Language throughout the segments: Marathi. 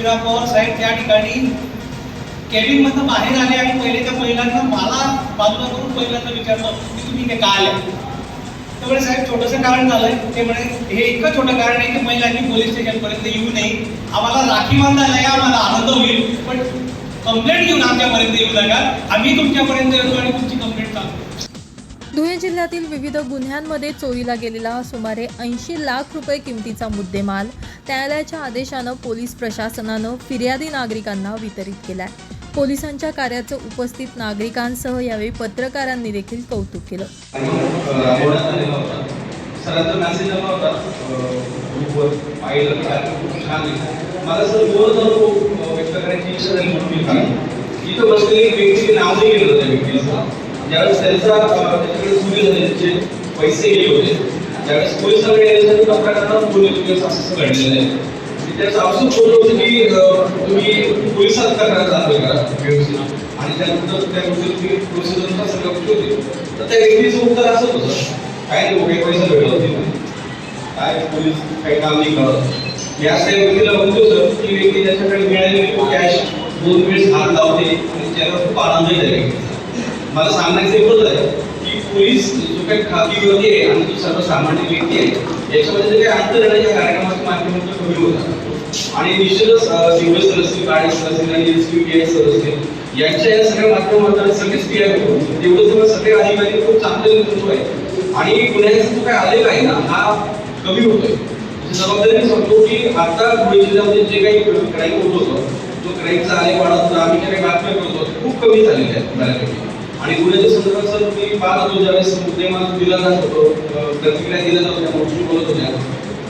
किंवा पॉवर साहेब त्या ठिकाणी केबिन मधनं बाहेर आले आणि पहिले त्या महिलांना मला बाजूला करून पहिल्यांदा विचारलं की तुम्ही इथे का आले? त्यामुळे साहेब छोटंसं कारण झालंय. ते म्हणे हे इतकं छोटं कारण आहे की महिलांनी पोलीस स्टेशनपर्यंत येऊ नये. आम्हाला राखी बांधायला या आम्हाला आनंद होईल. पण कंप्लेंट घेऊन आमच्यापर्यंत येऊ नका. आम्ही तुमच्यापर्यंत येतो आणि तुमची धुळे जिल्ह्यातील विविध गुन्ह्यांमध्ये चोरीला गेलेला सुमारे ऐंशी लाख रुपये किमतीचा मुद्देमाल न्यायालयाच्या आदेशानं पोलीस प्रशासनानं फिर्यादी नागरिकांना वितरित केलाय पोलिसांच्या कार्याचं उपस्थित नागरिकांसह यावेळी पत्रकारांनी देखील कौतुक केलं मला सर दोन व्यक्त करायची इच्छा झाली मोठी इथं बसलेली व्यक्ती नाव नाही गेलं त्या व्यक्तीचं ज्यावेळेस त्यांचा अं, त्याच्याकडे चोरी झाली पैसे गेले होते ज्यावेळेस पोलिसांकडे यायचं त्या प्रकारात पोलीस असं घडलेलं आहे त्याचं अवसर होतं की तुम्ही पोलिसात करणार दाखल व्यवस्थित. आणि त्यानंतर त्या गोष्टी प्रोसिजरनुसार सगळ्या गोष्टी होते. तर त्या व्यक्तीचं उत्तर असं होतं. काय नाही काही भेटत होते? काय पोलीस काही काम नाही करत? या त्या व्यक्तीला म्हणजे सर ती व्यक्ती त्याच्याकडे मिळालेली कॅश दोन वेळेस हात लावते आणि त्याला खूप आनंदही त्या व्यक्तीचा मला सांगायचं एवढंच आहे की पोलीस जो काही खाती व्यक्ती आहे आणि जो सर्वसामान्य व्यक्ती आहे याच्यामध्ये जे काही अंतर आहे कार्यक्रमाच्या माध्यमातून कमी होतात आणि निश्चितच सिव्हिल सर असतील गाडी सर असतील आणि S P P I sir असतील यांच्या या सगळ्या माध्यमातून सगळेच पी आय तेवढं सगळं सगळे अधिकारी खूप चांगले नेतृत्व आहे आणि पुण्याचा जो काय आलेला आहे ना हा कमी होतोय. म्हणजे जबाबदारी सांगतो की आता धुळे जिल्ह्यामध्ये जे काही क्राईम होत होतं जो क्राईमचा आले वाढत होता आम्ही जे काही बातम्या करत होतो ते खूप कमी झालेले आहेत बऱ्यापैकी. आणि गुन्ह्याच्या संदर्भात सर मी पाहत होतो ज्यावेळेस मुद्देमाल दिला जात होतो प्रतिक्रिया दिल्या जात होत्या मोठी बोलत होत्या.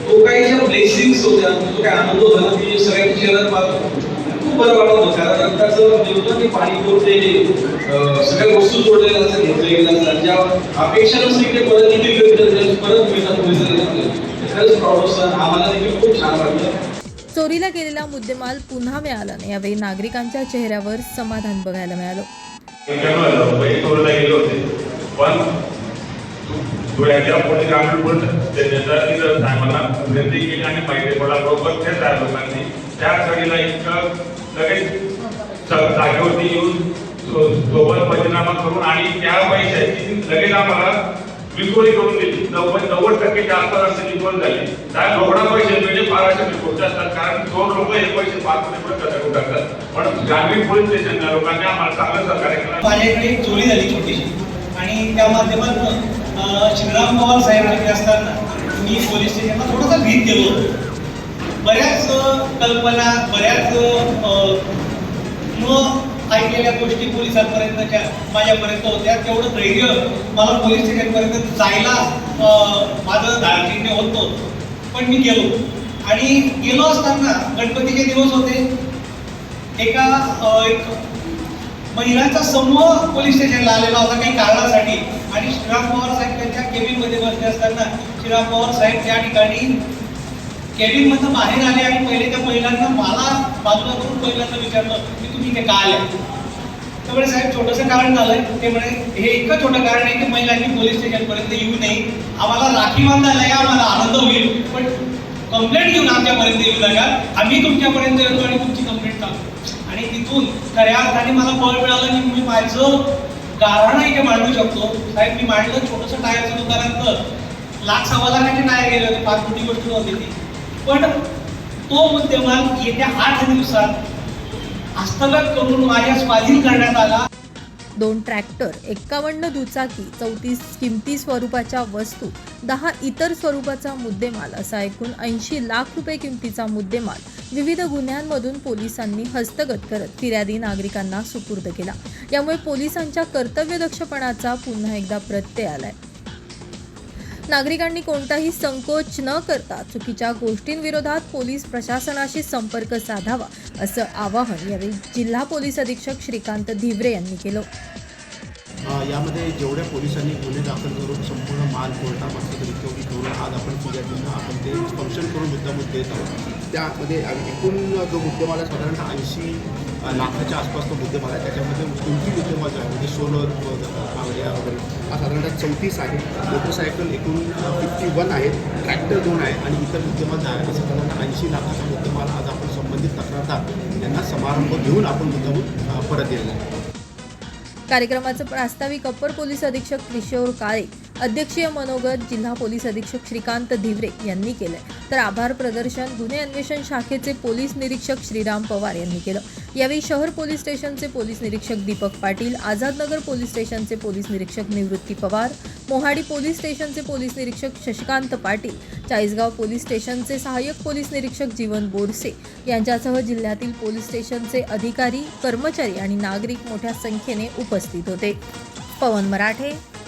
तो काही ज्या ब्लेसिंग्स होत्या तो काही आनंद होता ना ती सगळ्यांच्या चेहऱ्यात पाहत होतो. खूप बरं वाटत होतं कारण रक्ताचं जेवढं ते पाणी पुरते सगळ्या वस्तू जोडलेल्या असतात घेतले गेल्या असतात ज्या अपेक्षा नसते की परत देखील कधी परत मिळतात पोलिसांना खरंच प्रॉब्लेम सर आम्हाला देखील खूप छान वाटलं. चोरीला गेलेला मुद्देमाल पुन्हा मिळाल्याने यावेळी नागरिकांच्या चेहऱ्यावर समाधान बघायला मिळालं. इंटरनल चोरीला गेले होते. पण धुळ्याच्या पोलीस ग्रामीण त्याच्या तिथं साहेबांना विनंती केली आणि माहिती पडला बरोबर त्या साहेब लोकांनी. त्या कडीला इतकं लगेच जागेवरती येऊन सोबत पंचनामा करून आणि त्या पैशाची लगेच आम्हाला विक्रोळी करून दिली. नव्वद नव्वद टक्के जास्त असे विक्रोळ झाली. त्या लोकडा पैसे म्हणजे फारशे विक्रोचे असतात कारण पण ग्रामीण पोलीस लोकांनी आम्हाला चांगलं सहकार्य केलं. माझ्याकडे एक चोरी झाली छोटीशी. आणि त्या माध्यमातून शिवराम श्रीराम पवार साहेब असताना मी पोलीस स्टेशनला थोडासा भीत गेलो होतो. बऱ्याच कल्पना बऱ्याच अं, न ऐकलेल्या गोष्टी पोलिसांपर्यंतच्या माझ्यापर्यंत होत्या. तेवढं धैर्य मला पोलीस स्टेशनपर्यंत जायला माझं दार्जिण्य होतं पण मी गेलो. आणि गेलो असताना गणपतीचे दिवस होते. एका एक महिलांचा समूह पोलीस स्टेशनला आलेला होता काही कारणासाठी. आणि श्रीराम पवार साहेब त्यांच्या केबिनमध्ये बसले असताना श्रीराम पवार साहेब त्या ठिकाणी केबिन मधनं बाहेर आले आणि पहिले त्या महिलांना मला बाजूला करून पहिल्यांदा विचारलं की तुम्ही इथे का आले त्यामुळे साहेब छोटंसं कारण झालंय. ते म्हणे हे इतकं छोटं कारण आहे की महिलांनी पोलीस स्टेशनपर्यंत येऊ नये. आम्हाला राखी बांधायला या आम्हाला आनंद होईल. पण कंप्लेंट घेऊन आमच्यापर्यंत येऊ नका. आम्ही तुमच्यापर्यंत येतो आणि तुमची कंप्लेंट टाकतो आणि तिथून खऱ्या अर्थाने मला बळ मिळालं की मी माझं गाऱ्हाणं इथे मांडू शकतो. साहेब मी मांडलं छोटंसं टायरचं दुकानात लाख सव्वा लाखाचे टायर गेले होते फार मोठी गोष्ट नव्हती ती. पण तो मुद्देमाल येत्या आठ दिवसात हस्तगत करून माझ्या स्वाधीन करण्यात आला. दोन ट्रॅक्टर एक्कावन्न दुचाकी चौतीस किमती स्वरूपाच्या वस्तू दहा इतर स्वरूपाचा मुद्देमाल असा एकूण ऐंशी लाख रुपये किमतीचा मुद्देमाल विविध गुन्ह्यांमधून पोलिसांनी हस्तगत करत फिर्यादी नागरिकांना सुपूर्द केला. यामुळे पोलिसांच्या कर्तव्यदक्षपणाचा पुन्हा एकदा प्रत्यय आलाय. नागरिकांनी कोणताही संकोच न करता चुकीच्या गोष्टींविरोधात पोलीस प्रशासनाशी संपर्क साधावा असं आवाहन यावेळी जिल्हा पोलीस अधीक्षक श्रीकांत धिवरे यांनी केलं. यामध्ये जेवढ्या पोलिसांनी गुन्हे दाखल करून संपूर्ण माल कोर्टामार्फत रिकव्हरी करून आज आपण फिर्यादींना आपण ते फंक्शन करून मुद्दामूद देत आहोत. त्यामध्ये एकूण जो मुद्देमाल आहे साधारण ऐंशी लाखाच्या आसपास तो मुद्देमाल आहे. त्याच्यामध्ये कोणती मुद्देमाल आहे? म्हणजे सोलर कांगड्या वगैरे. हा साधारणतः चौतीस आहे. मोटरसायकल एकूण फिफ्टी वन आहेत. ट्रॅक्टर दोन आहे आणि इतर मुद्देमाल जे आहे ते ऐंशी लाखाचा मुद्देमाल आज आपण संबंधित तक्रारदार यांना समारंभ घेऊन आपण मुद्दामून परत दिलेला आहे कार्यक्रमाचं प्रास्ताविक अप्पर पोलीस अधीक्षक किशोर काळे. अध्यक्षीय मनोगत जिल्हा पोलीस अधीक्षक श्रीकांत धिवरे यांनी केलं तर आभार प्रदर्शन गुन्हे अन्वेषण शाखेचे पोलीस निरीक्षक श्रीराम पवार यांनी केलं. यावेळी शहर पोलीस स्टेशनचे पोलीस निरीक्षक दीपक पाटील आझादनगर पोलीस स्टेशनचे पोलीस निरीक्षक निवृत्ती पवार मोहाडी पोलीस स्टेशनचे पोलीस निरीक्षक शशिकांत पाटील चाळीसगाव पोलीस स्टेशनचे सहाय्यक पोलीस निरीक्षक जीवन बोरसे यांच्यासह जिल्ह्यातील पोलीस स्टेशनचे अधिकारी कर्मचारी आणि नागरिक मोठ्या संख्येने उपस्थित होते. पवन मराठे